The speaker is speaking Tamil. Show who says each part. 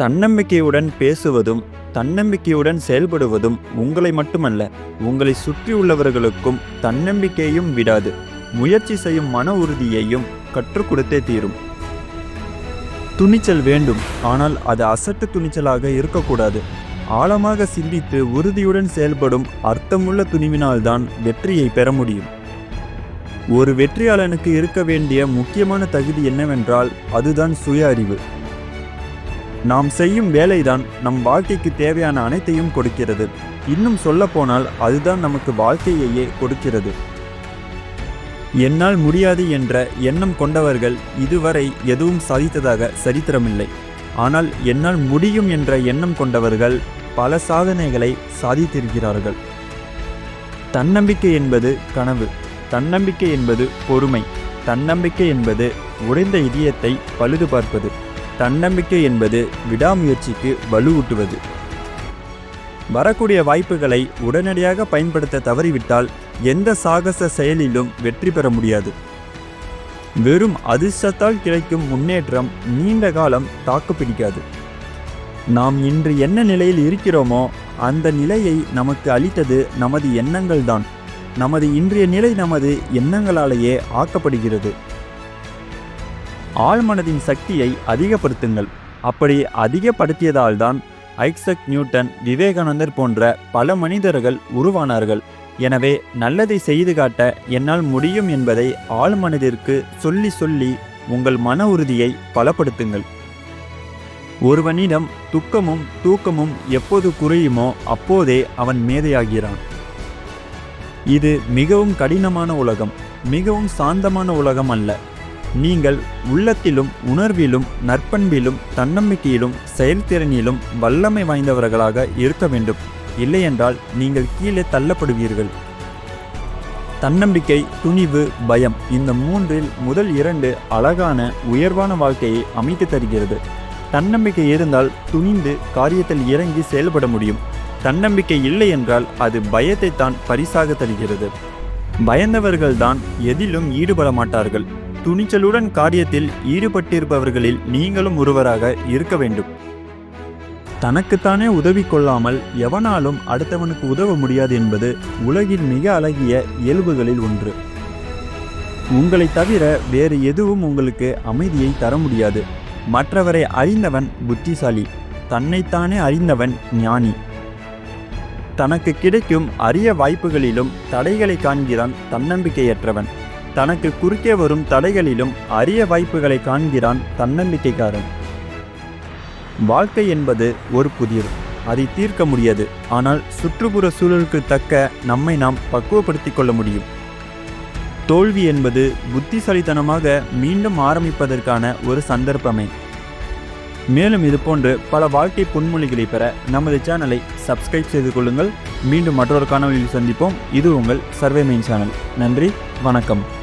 Speaker 1: தன்னம்பிக்கையுடன் பேசுவதும் தன்னம்பிக்கையுடன் செயல்படுவதும் உங்களை மட்டுமல்ல உங்களை சுற்றியுள்ளவர்களுக்கும் தன்னம்பிக்கையும் விடாது. முயற்சி செய்யும் மன உறுதியையும் கற்றுக் கொடுத்தே தீரும். துணிச்சல் வேண்டும் ஆனால் அது அசட்டு துணிச்சலாக இருக்கக்கூடாது. ஆழமாக சிந்தித்து உறுதியுடன் செயல்படும் அர்த்தமுள்ள துணிவினால்தான் வெற்றியை பெற முடியும். ஒரு வெற்றியாளனுக்கு இருக்க வேண்டிய முக்கியமான தகுதி என்னவென்றால் அதுதான் சுய அறிவு. நாம் செய்யும் வேலைதான் நம் வாழ்க்கைக்கு தேவையான அனைத்தையும் கொடுக்கிறது. இன்னும் சொல்லப்போனால் அதுதான் நமக்கு வாழ்க்கையையே கொடுக்கிறது. என்னால் முடியாது என்ற எண்ணம் கொண்டவர்கள் இதுவரை எதுவும் சாதித்ததாக சரித்திரமில்லை. ஆனால் என்னால் முடியும் என்ற எண்ணம் கொண்டவர்கள் பல சாதனைகளை சாதித்திருக்கிறார்கள். தன்னம்பிக்கை என்பது கனவு. தன்னம்பிக்கை என்பது பொறுமை. தன்னம்பிக்கை என்பது உடைந்த இதயத்தை பழுது பார்ப்பது தன்னம்பிக்கை என்பது விடாமுயற்சிக்கு வலுவூட்டுவது. வரக்கூடிய வாய்ப்புகளை உடனடியாக பயன்படுத்த தவறிவிட்டால் எந்த சாகச செயலிலும் வெற்றி பெற முடியாது. வெறும் அதிர்ஷ்டத்தால் கிடைக்கும் முன்னேற்றம் நீண்ட காலம் தாக்கு பிடிக்காது. நாம் இன்று என்ன நிலையில் இருக்கிறோமோ அந்த நிலையை நமக்கு அளித்தது நமது எண்ணங்கள்தான். நமது இன்றைய நிலை நமது எண்ணங்களாலேயே ஆக்கப்படுகிறது. ஆழ்மனதின் சக்தியை அதிகப்படுத்துங்கள். அப்படி அதிகப்படுத்தியதால்தான் ஐசக் நியூட்டன் விவேகானந்தர் போன்ற பல மனிதர்கள் உருவானார்கள். எனவே நல்லதை செய்து காட்ட என்னால் முடியும் என்பதை ஆழ்மனதிற்கு சொல்லி சொல்லி உங்கள் மன உறுதியை பலப்படுத்துங்கள். ஒருவனிடம் துக்கமும் தூக்கமும் எப்போது குறையுமோ அப்போதே அவன் மேதையாகிறான். இது மிகவும் கடினமான உலகம் மிகவும் சாந்தமான உலகம் அல்ல. நீங்கள் உள்ளத்திலும் உணர்விலும் நற்பண்பிலும் தன்னம்பிக்கையிலும் செயல்திறனிலும் வல்லமை வாய்ந்தவர்களாக இருக்க வேண்டும். இல்லையென்றால் நீங்கள் கீழே தள்ளப்படுவீர்கள். தன்னம்பிக்கை துணிவு பயம் இந்த மூன்றில் முதல் இரண்டு அழகான உயர்வான வாழ்க்கையை அமைத்து தருகிறது. தன்னம்பிக்கை இருந்தால் துணிந்து காரியத்தில் இறங்கி செயல்பட முடியும். தன்னம்பிக்கை இல்லை என்றால் அது பயத்தை தான் பரிசாக தருகிறது. பயந்தவர்கள்தான் எதிலும் ஈடுபட மாட்டார்கள். துணிச்சலுடன் காரியத்தில் ஈடுபட்டிருப்பவர்களில் நீங்களும் ஒருவராக இருக்க வேண்டும். தனக்குத்தானே உதவி கொள்ளாமல் எவனாலும் அடுத்தவனுக்கு உதவ முடியாது என்பது உலகின் மிக அழகிய இயல்புகளில் ஒன்று. உங்களை தவிர வேறு எதுவும் உங்களுக்கு அமைதியை தர முடியாது. மற்றவரை அறிந்தவன் புத்திசாலி தன்னைத்தானே அறிந்தவன் ஞானி. தனக்கு கிடைக்கும் அரிய வாய்ப்புகளிலும் தடைகளை காண்கிறான் தன்னம்பிக்கையற்றவன். தனக்கு குறுக்கே வரும் தடைகளிலும் அரிய வாய்ப்புகளை காண்கிறான் தன்னம்பிக்கைக்காரன். வாழ்க்கை என்பது ஒரு புதிர் அதை தீர்க்க முடியாது ஆனால் சுற்றுப்புற சூழலுக்கு தக்க நம்மை நாம் பக்குவப்படுத்திக் கொள்ள முடியும். தோல்வி என்பது புத்திசாலித்தனமாக மீண்டும் ஆரம்பிப்பதற்கான ஒரு சந்தர்ப்பமே. மேலும் இதுபோன்று பல வாழ்க்கை பொன்மொழிகளை பெற நமது சேனலை சப்ஸ்கிரைப் செய்து கொள்ளுங்கள். மீண்டும் மற்றொரு காணொலியில் சந்திப்போம். இது உங்கள் சர்வே மெயின் சேனல். நன்றி வணக்கம்.